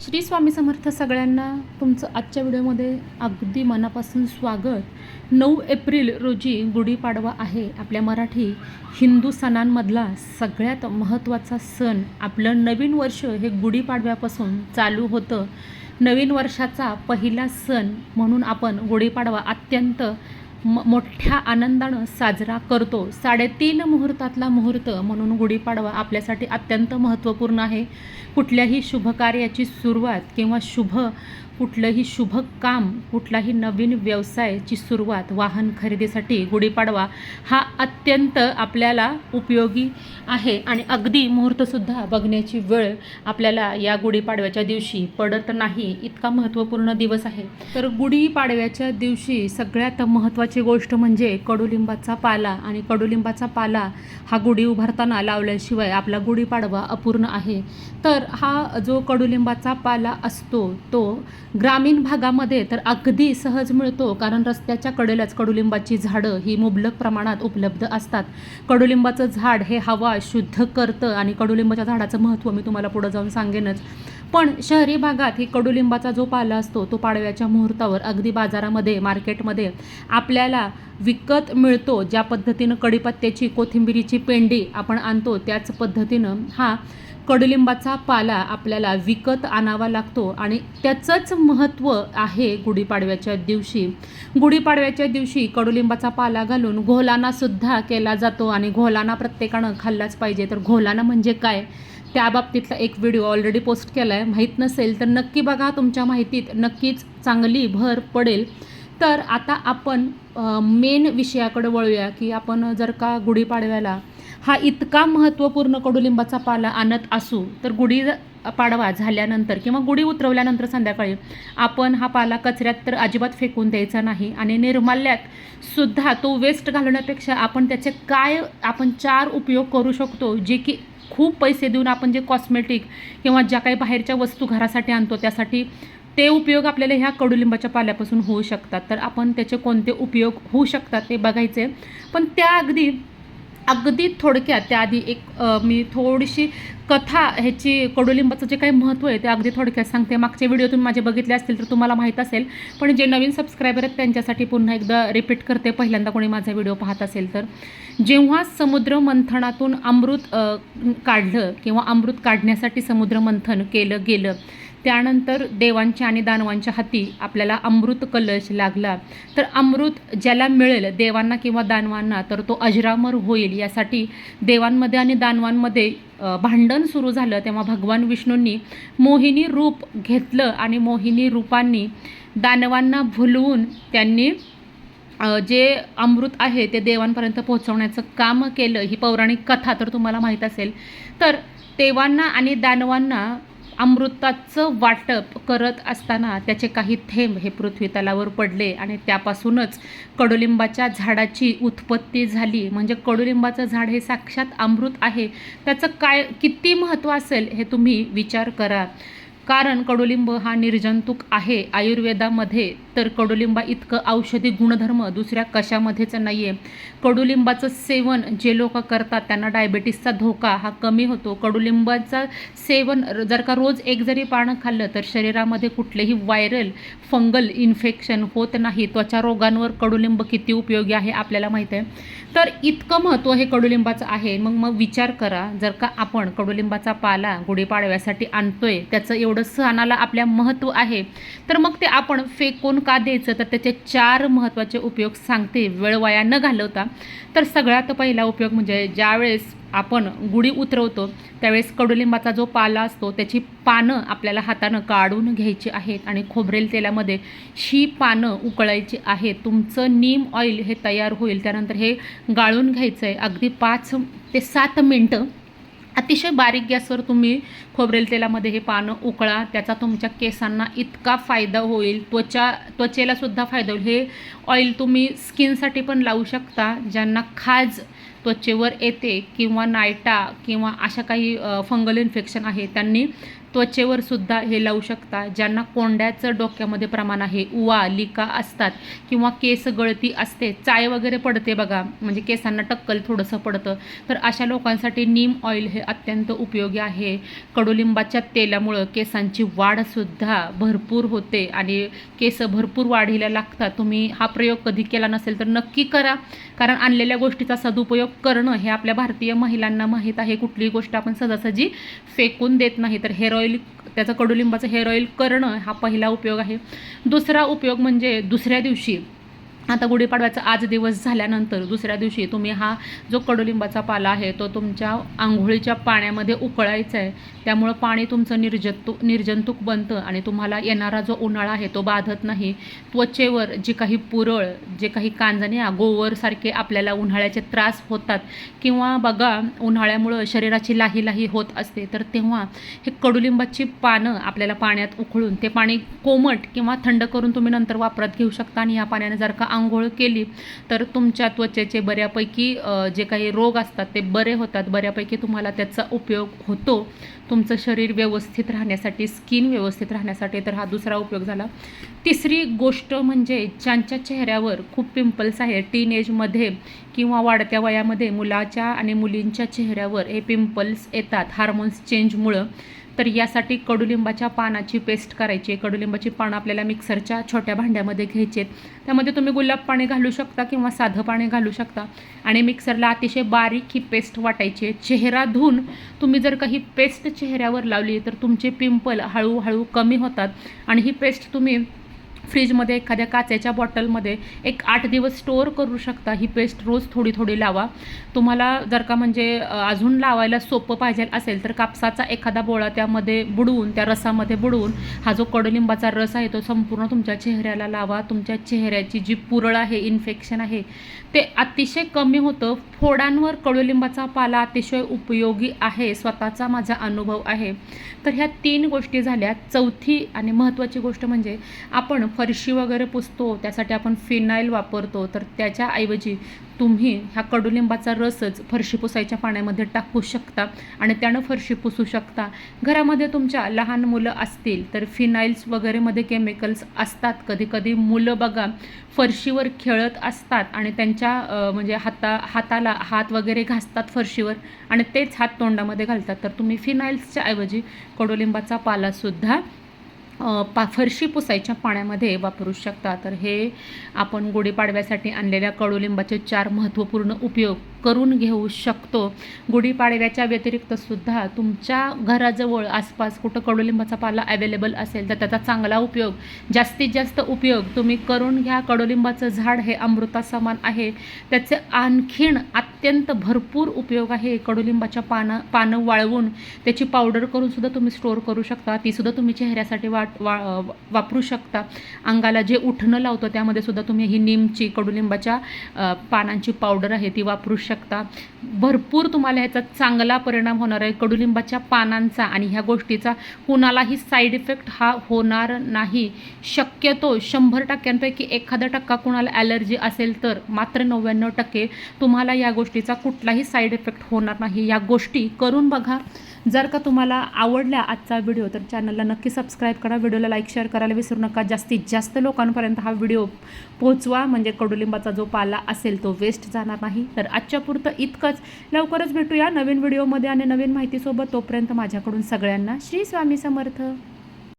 श्री स्वामी समर्थ सगळ्यांना तुमचं आजच्या व्हिडिओमध्ये अगदी मनापासून स्वागत. नऊ एप्रिल रोजी गुढीपाडवा आहे. आपल्या मराठी हिंदू सणांमधला सगळ्यात महत्त्वाचा सण आपलं नवीन वर्ष हे गुढीपाडव्यापासून चालू होतं. नवीन वर्षाचा पहिला सण म्हणून आपण गुढीपाडवा अत्यंत म मोठ्या आनंदानं साजरा करतो. साडेतीन मुहूर्तातला मुहूर्त म्हणून गुढीपाडवा आपल्यासाठी अत्यंत महत्त्वपूर्ण आहे. कुठल्याही शुभकार्याची सुरुवात किंवा शुभ कुठलंही शुभ काम कुठलाही नवीन व्यवसायाची सुरुवात वाहन खरेदीसाठी गुढीपाडवा हा अत्यंत आपल्याला उपयोगी आहे. आणि अगदी मुहूर्तसुद्धा बघण्याची वेळ आपल्याला या गुढीपाडव्याच्या दिवशी पडत नाही. इतका महत्त्वपूर्ण दिवस आहे. तर गुढीपाडव्याच्या दिवशी सगळ्यात महत्त्वाची गोष्ट म्हणजे कडुलिंबाचा पाला. आणि कडुलिंबाचा पाला हा गुढी उभारताना लावल्याशिवाय आपला गुढीपाडवा अपूर्ण आहे. तर हा जो कडुलिंबाचा पाला असतो तो ग्रामीण भागामध्ये तर अगदी सहज मिळतो कारण रस्त्याच्या कडेलाच कडुलिंबाची झाडं ही मुबलक प्रमाणात उपलब्ध असतात. कडुलिंबाचं झाड हे हवा शुद्ध करतं आणि कडुलिंबाच्या झाडाचं महत्त्व मी तुम्हाला पुढं जाऊन सांगेनच. पण शहरी भागात ही कडुलिंबाचा जो पाला असतो तो पाडव्याच्या मुहूर्तावर अगदी बाजारामध्ये मार्केटमध्ये आपल्याला विकत मिळतो. ज्या पद्धतीनं कडीपत्त्याची कोथिंबिरीची पेंडी आपण आणतो त्याच पद्धतीनं हा कडुलिंबाचा पाला आपल्याला विकत आणावा लागतो. आणि त्याचंच महत्त्व आहे गुढीपाडव्याच्या दिवशी. गुढीपाडव्याच्या दिवशी कडुलिंबाचा पाला घालून घोलानासुद्धा केला जातो. आणि घोलाना प्रत्येकानं खाल्लाच पाहिजे. तर घोलाना म्हणजे काय? त्या बाबतीतला एक व्हिडिओ ऑलरेडी पोस्ट केला आहे माहीत नसेल तर नक्की बघा तुमच्या माहितीत. नक्कीच चांगली भर पडेल. तर आता आपण मेन विषयाकडे वळूया की आपण जर का गुढीपाडव्याला हा इतका महत्त्वपूर्ण कडुलिंबाचा पाला आणत असू तर गुढी पाडवा झाल्यानंतर किंवा गुढी उतरवल्यानंतर संध्याकाळी आपण हा पाला कचऱ्यात तर अजिबात फेकून द्यायचा नाही आणि निर्माल्यात सुद्धा तो वेस्ट घालवण्यापेक्षा आपण त्याचे काय आपण चार उपयोग करू शकतो जे की खूप पैसे देऊन आपण जे कॉस्मेटिक किंवा ज्या काही बाहेरच्या वस्तू घरासाठी आणतो त्यासाठी ते उपयोग आपल्याला ह्या कडुलिंबाच्या पाल्यापासून होऊ शकतात. तर आपण त्याचे कोणते उपयोग होऊ शकतात ते बघायचे. पण त्या अगदी अगदी थोडक्यात त्याआधी एक मी थोडीशी कथा ह्याची कडुलिंबाचं जे काही महत्त्व आहे ते अगदी थोडक्यात सांगते. मागचे व्हिडिओ तुम्ही माझे बघितले असतील तर तुम्हाला माहीत असेल. पण जे नवीन सबस्क्रायबर आहेत त्यांच्यासाठी पुन्हा एकदा रिपीट करते. पहिल्यांदा कोणी माझा व्हिडिओ पाहत असेल तर. जेव्हा समुद्र मंथनातून अमृत काढलं किंवा अमृत काढण्यासाठी समुद्र मंथन केलं गेलं त्यानंतर देवांच्या आणि दानवांच्या हाती आपल्याला अमृत कलश लागला. तर अमृत ज्याला मिळेल देवांना किंवा दानवांना तर तो अजरामर होईल. यासाठी देवांमध्ये आणि दानवांमध्ये भांडण सुरू झालं. तेव्हा भगवान विष्णूंनी मोहिनी रूप घेतलं आणि मोहिनी रूपांनी दानवांना भुलवून त्यांनी जे अमृत आहे ते देवांपर्यंत पोहोचवण्याचं काम केलं. ही पौराणिक कथा तर तुम्हाला माहीत असेल. तर देवांना आणि दानवांना अमृताचं वाटप करत असताना त्याचे काही थेंब हे पृथ्वी तलावर पडले आणि त्यापासूनच कडुलिंबाच्या झाडाची उत्पत्ती झाली. म्हणजे कडुलिंबाचं झाड हे साक्षात अमृत आहे. त्याचं काय किती महत्त्व असेल हे तुम्ही विचार करा. कारण कडुलिंब हा निर्जंतुक आहे. आयुर्वेदामध्ये तर कडुलिंबा इतकं औषधी गुणधर्म दुसऱ्या कशामध्येच नाही आहे कडुलिंबाचं सेवन जे लोक करतात त्यांना डायबेटीसचा धोका हा कमी होतो. कडुलिंबाचं सेवन जर का रोज एक जरी पानं खाल्लं तर शरीरामध्ये कुठलेही व्हायरल फंगल इन्फेक्शन होत नाही. त्वचा रोगांवर कडुलिंब किती उपयोगी आहे आपल्याला माहीत आहे. तर इतकं महत्त्व हे कडुलिंबाचं आहे. मग मग विचार करा. जर का आपण कडुलिंबाचा पाला गुढीपाडव्यासाठी आणतोय त्याचं एवढं सणाला आपल्या महत्त्व आहे. तर मग ते आपण फेकून का द्यायचं? तर त्याचे चार महत्त्वाचे उपयोग सांगते. वेळ वाया न घालवता. तर सगळ्यात पहिला उपयोग म्हणजे ज्यावेळेस आपण गुढी उतरवतो त्यावेळेस कडुलिंबाचा जो पाला असतो त्याची पानं आपल्याला हातानं काढून घ्यायची आहेत आणि खोबरेल तेलामध्ये ही पानं उकळायची आहेत. तुमचं नीम ऑइल हे तयार होईल. त्यानंतर हे गाळून घ्यायचं आहे अगदी पाच ते सात मिनटं अतिशय बारीक गॅसवर तुम्ही खोबरेल तेलामध्ये हे पानं उकळा. त्याचा तुमच्या केसांना इतका फायदा होईल. त्वचा त्वचेलासुद्धा फायदा होईल. हे ऑइल तुम्ही स्किनसाठी पण लावू शकता. ज्यांना खाज त्वचेवर येते किंवा नायटा किंवा अशा काही फंगल इन्फेक्शन आहे त्यांनी त्वचेवर सुद्धा हे लावू शकता ज्यांना कोंड्याचं डोक्यामध्ये प्रमाण आहे उवा लिका असतात किंवा केस गळती असते चाय वगैरे पडते बघा म्हणजे केसांना टक्कल थोडंसं पडतं तर अशा लोकांसाठी नीम ऑइल हे अत्यंत उपयोगी आहे. कडुलिंबाच्या तेलामुळं केसांची वाढसुद्धा भरपूर होते आणि केस भरपूर वाढीला लागतात. तुम्ही हा प्रयोग कधी केला नसेल तर नक्की करा कारण आणलेल्या गोष्टीचा सदुपयोग करणं हे आपल्या भारतीय महिलांना माहीत आहे. कुठलीही गोष्ट आपण सहजासहजी फेकून देत नाही. तर हेअर ऑइल त्याचं कडुलिंबाचं हेअर ऑइल करणं हा पहिला उपयोग आहे. दुसरा उपयोग म्हणजे दुसऱ्या दिवशी आता गुढीपाडव्याचा आज दिवस झाल्यानंतर दुसऱ्या दिवशी तुम्ही हा जो कडुलिंबाचा पाला आहे तो तुमच्या आंघोळीच्या पाण्यामध्ये उकळायचा आहे. त्यामुळं पाणी तुमचं निर्जंतु निर्जंतुक बनतं आणि तुम्हाला येणारा जो उन्हाळा आहे तो बाधत नाही. त्वचेवर जी काही पुरळ जे काही कांजण्या गोवरसारखे आपल्याला उन्हाळ्याचे त्रास होतात किंवा बघा उन्हाळ्यामुळं शरीराची लाही लाही होत असते तर तेव्हा हे कडुलिंबाची पानं आपल्याला पाण्यात उकळून ते पाणी कोमट किंवा थंड करून तुम्ही नंतर वापरात घेऊ शकता आणि या पाण्याने जर का आंघोळ केली तर तुमच्या त्वचेचे बऱ्यापैकी जे काही रोग असतात ते बरे होतात. बऱ्यापैकी तुम्हाला त्याचा उपयोग होतो. तुमचं शरीर व्यवस्थित राहण्यासाठी स्किन व्यवस्थित राहण्यासाठी तर हा दुसरा उपयोग झाला. तिसरी गोष्ट म्हणजे ज्यांच्या चेहऱ्यावर खूप पिंपल्स आहे टीन एजमध्ये किंवा वाढत्या वयामध्ये मुलाच्या आणि मुलींच्या चेहऱ्यावर हे पिंपल्स येतात हार्मोन्स चेंजमुळं. तर यासाठी कडुलिंबाच्या पानाची पेस्ट करायची आहे. कडुलिंबाची पानं आपल्याला मिक्सरच्या छोट्या भांड्यामध्ये घ्यायचे आहेत. त्यामध्ये तुम्ही गुलाब पाणी घालू शकता किंवा साधं पाणी घालू शकता. आणि मिक्सरला अतिशय बारीक ही पेस्ट वाटायची आहे. चेहरा धुवून तुम्ही जर काही पेस्ट चेहऱ्यावर लावली तर तुमचे पिंपल हळूहळू कमी होतात. आणि ही पेस्ट तुम्ही फ्रीजमध्ये एखाद्या काचेच्या बॉटलमध्ये एक आठ दिवस स्टोअर करू शकता. ही पेस्ट रोज थोडी थोडी लावा. तुम्हाला जर का म्हणजे अजून लावायला सोपं पाहिजे असेल तर कापसाचा एखादा बोळा त्यामध्ये बुडवून त्या रसामध्ये बुडवून हा जो कडुलिंबाचा रस आहे तो संपूर्ण तुमच्या चेहऱ्याला लावा. तुमच्या चेहऱ्याची जी पुरळ आहे इन्फेक्शन आहे ते अतिशय कमी होतं. फोडांवर कडुलिंबाचा पाला अतिशय उपयोगी आहे स्वतःचा माझा अनुभव आहे. तर ह्या तीन गोष्टी झाल्या. चौथी आणि महत्त्वाची गोष्ट म्हणजे आपण फरशी वगैरे पुसतो त्यासाठी आपण फिनाईल वापरतो तर त्याच्याऐवजी तुम्ही ह्या कडुलिंबाचा रसच फरशी पुसायच्या पाण्यामध्ये टाकू शकता आणि त्यानं फरशी पुसू शकता. घरामध्ये तुमच्या लहान मुलं असतील तर फिनाईल्स वगैरेमध्ये केमिकल्स असतात. कधी कधी मुलं बघा फरशीवर खेळत असतात आणि त्यांच्या म्हणजे हाता हाताला हात वगैरे घासतात फरशीवर आणि तेच हात तोंडामध्ये घालतात. तर तुम्ही फिनाईल्सच्या ऐवजी कडुलिंबाचा पालासुद्धा पा फरशी पुसायच्या पाण्यामध्ये वापरू शकता. तर हे आपण गुढीपाडव्यासाठी आणलेल्या कडुलिंबाचे चार महत्त्वपूर्ण उपयोग करून घेऊ शकतो. गुढीपाडव्याच्या व्यतिरिक्त सुद्धा तुमच्या घराजवळ आसपास कुठं कडुलिंबाचा पाला अवेलेबल असेल तर त्याचा चांगला उपयोग जास्तीत जास्त उपयोग तुम्ही करून घ्या. कडुलिंबाचं झाड हे अमृता समान आहे. त्याचे आणखीन अत्यंत भरपूर उपयोग आहे कडुलिंबाच्या पानं पानं वाळवून. त्याची पावडर करून सुद्धा तुम्ही स्टोअर करू शकता. ती सुद्धा तुम्ही चेहऱ्यासाठी वाट वा वापरू शकता. अंगाला जे उठणं लावतं त्यामध्ये सुद्धा तुम्ही ही नीमची कडुलिंबाच्या पानांची पावडर आहे ती वापरू शकता. भरपूर तुम्हाला ह्याचा चांगला परिणाम होणार आहे. कडुलिंबाच्या पानांचा आणि ह्या गोष्टीचा कुणालाही साईड इफेक्ट हा होणार नाही. शक्यतो शंभर टक्क्यांपैकी एखादा टक्का कुणाला ॲलर्जी असेल तर मात्र नव्याण्णव टक्के तुम्हाला या गोष्टीचा कुठलाही साईड इफेक्ट होणार नाही. या गोष्टी करून बघा. जर का तुम्हाला आवडला आजचा व्हिडिओ तर चॅनलला नक्की सबस्क्राईब करा. व्हिडिओला लाईक शेअर करायला विसरू नका. जास्तीत जास्त लोकांपर्यंत हा व्हिडिओ पोहोचवा. म्हणजे कडुलिंबाचा जो पाला असेल तो वेस्ट जाणार नाही. तर आजच्या पुरतं इतकंच. लवकरच भेटूया नवीन व्हिडिओमध्ये आणि नवीन माहितीसोबत. तोपर्यंत माझ्याकडून सगळ्यांना श्री स्वामी समर्थ.